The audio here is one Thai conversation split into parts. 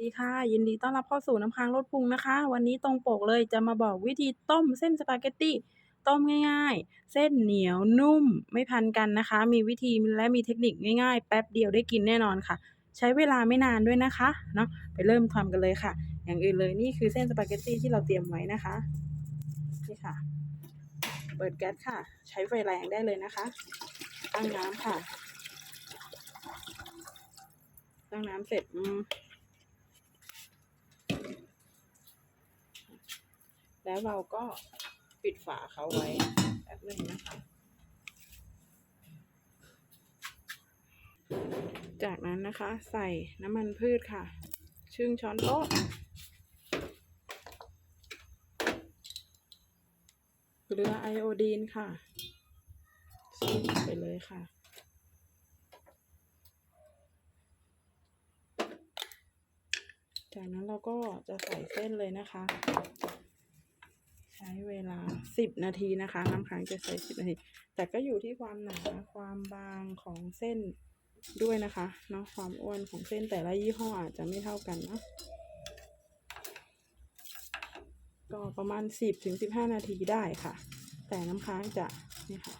ดีค่ะ ยินดีต้อนรับเข้าสู่น้ำค้างรสพุงนะคะ วันนี้ตรงปกเลยจะมาบอกวิธีต้มเส้นสปาเกตตีต้มง่ายๆ เส้นเหนียวนุ่มไม่พันกันนะคะ มีวิธีและมีเทคนิคง่ายๆ แป๊บเดียวได้กินแน่นอนค่ะ ใช้เวลาไม่นานด้วยนะคะเนาะไปเริ่มทำกันเลยค่ะ อย่างอื่นเลยนี่คือเส้นสปาเกตตีที่เราเตรียมไว้นะคะนี่ค่ะ เปิดแก๊สค่ะ ใช้ไฟแรงได้เลยนะคะตั้งน้ำค่ะตั้งน้ำเสร็จอืม แล้วเราก็ปิดฝาเขาไว้แป๊บนึงนะคะ จากนั้นนะคะใส่น้ำมันพืชค่ะ ชึ่งช้อนโต๊ะเกลือไอโอดีนค่ะซีไปเลยค่ะ จากนั้นเราก็จะใส่เส้นเลยนะคะ ใช้เวลาสิบนาทีนะคะ น้ำค้างจะใส่สิบนาที แต่ก็อยู่ที่ความหนาความบางของเส้นด้วยนะคะเนาะความอ้วนของเส้นแต่ละยี่ห้ออาจจะไม่เท่ากันนะก็ประมาณสิบถึงสิบห้านาทีได้ค่ะ แต่น้ำค้างจะนี่ค่ะ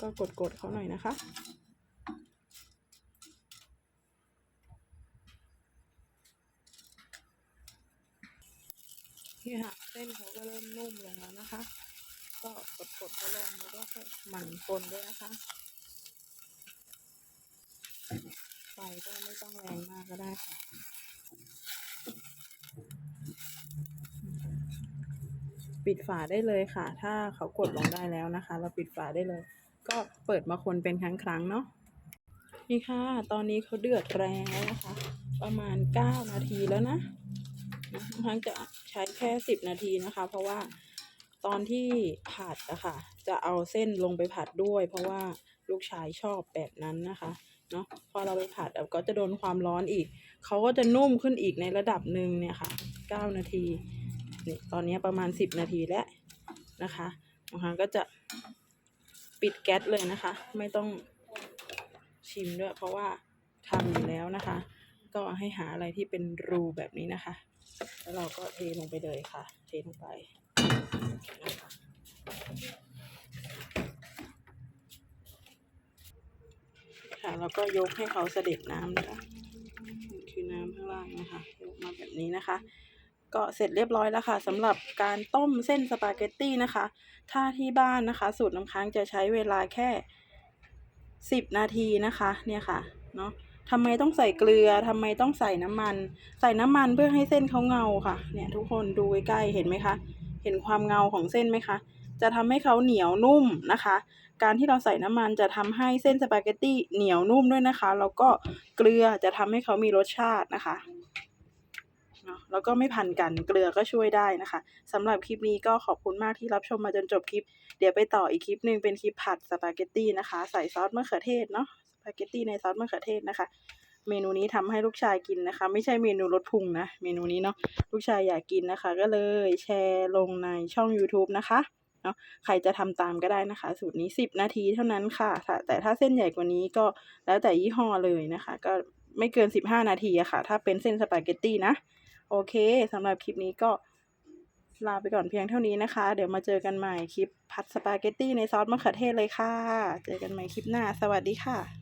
ก็กดๆเขาหน่อยนะคะ นี่ค่ะเส้นเขาก็เริ่มนุ่มลงแล้วนะคะ ก็กดๆเขาลงแล้วก็หมั่นคนด้วยนะคะไฟก็ไม่ต้องแรงมากก็ได้ค่ะปิดฝาได้เลยค่ะ ถ้าเขากดลงได้แล้วนะคะ เราปิดฝาได้เลย ก็เปิดมาคนเป็นครั้งครั้งเนาะนี่ค่ะ ตอนนี้เขาเดือดแรงแล้วนะคะ ประมาณเก้านาทีแล้วนะ นะบางครั้งจะใช้แค่สิบนาทีนะคะ เพราะว่าตอนที่ผัดอะค่ะ จะเอาเส้นลงไปผัดด้วย เพราะว่าลูกชายชอบแบบนั้นนะคะเนาะพอเราไปผัดก็จะโดนความร้อนอีก เขาก็จะนุ่มขึ้นอีกในระดับหนึ่งเนี่ยค่ะเก้านาทีนี่ตอนนี้ประมาณสิบนาทีแล้วนะคะบางครั้งก็จะปิดแก๊สเลยนะคะ ไม่ต้องชิมด้วย เพราะว่าทำอยู่แล้วนะคะ ก็ให้หาอะไรที่เป็นรูแบบนี้นะคะ แล้วเราก็เทลงไปเลยค่ะ เทลงไปนะคะค่ะแล้วก็ยกให้เขาเสด็จน้ำนะคะคือน้ำข้างล่างนะคะยกมาแบบนี้นะคะก็เสร็จเรียบร้อยแล้วค่ะสำหรับการต้มเส้นสปาเกตตี้นะคะ ถ้าที่บ้านนะคะ สูตรน้ำค้างจะใช้เวลาแค่สิบนาทีนะคะ เนี่ยค่ะเนาะ ทำไมต้องใส่เกลือทำไมต้องใส่น้ำมัน ใส่น้ำมันเพื่อให้เส้นเขาเงาค่ะ เนี่ยทุกคนดูใกล้ๆเห็นไหมคะ เห็นความเงาของเส้นไหมคะ จะทำให้เขาเหนียวนุ่มนะคะ การที่เราใส่น้ำมันจะทำให้เส้นสปาเกตตี้เหนียวนุ่มด้วยนะคะ แล้วก็เกลือจะทำให้เขามีรสชาตินะคะแล้วก็ไม่พันกันเกลือก็ช่วยได้นะคะสำหรับคลิปนี้ก็ขอบคุณมากที่รับชมมาจนจบคลิป เดี๋ยวไปต่ออีกคลิปหนึ่งเป็นคลิปผัดสปาเกตตี้นะคะ ใส่ซอสมะเขือเทศเนาะ สปาเกตตี้ในซอสมะเขือเทศนะคะ เมนูนี้ทำให้ลูกชายกินนะคะ ไม่ใช่เมนูลดพุงนะ เมนูนี้เนาะลูกชายอยากกินนะคะ ก็เลยแชร์ลงในช่อง YouTube นะคะเนาะใครจะทำตามก็ได้นะคะ สูตรนี้ 10 นาทีเท่านั้นค่ะ แต่ถ้าเส้นใหญ่กว่านี้ก็แล้วแต่ยี่ห้อเลยนะคะ ก็ไม่เกิน 15 นาทีอะค่ะ ถ้าเป็นเส้นสปาเกตตี้นะ โอเคสำหรับคลิปนี้ก็ลาไปก่อนเพียงเท่านี้นะคะ เดี๋ยวมาเจอกันใหม่คลิปผัดสปาเกตตี้ในซอสมะเขือเทศเลยค่ะ เจอกันใหม่คลิปหน้า สวัสดีค่ะ